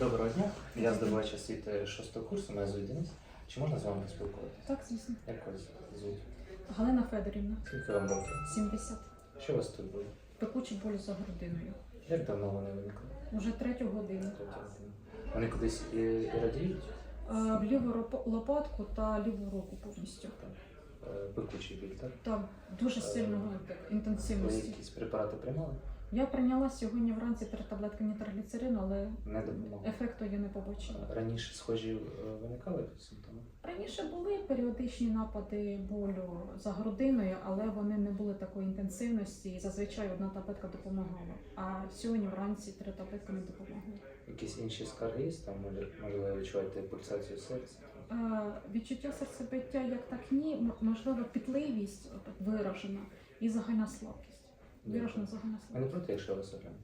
Доброго дня. Я здобувач освіти шостого курсу, мене звуть Денис. Чи можна з вами поспілкуватися? Так, звісно. Як вас звуть? Галина Федорівна, Скільки вам років? 70. Що у вас тут було? Пекучі болі за грудиною. Як давно вони виникли? Уже третю годину. Третя година. Вони кудись і, і радіють? Е, В ліву ропо- лопатку та ліву руку повністю. Так. Е, Пекучий біль, так? Там дуже сильного так, Ви якісь препарати приймали? Я прийняла сьогодні вранці три таблетки нітроліцерину, але Не допомогло. ефекту я не побачила. Раніше схожі е, виникали симптоми? Раніше були періодичні напади болю за грудиною, але вони не були такої інтенсивності і зазвичай одна таблетка допомагала. А сьогодні вранці три таблетки не допомогли. Якісь інші скарги є? Там, можливо, відчуваєте пульсацію серця? Е, Відчуття серцебиття як так ні, можливо, пітливість виражена і загальна слабкість. Виражена загальна А не проти, якщо огляну?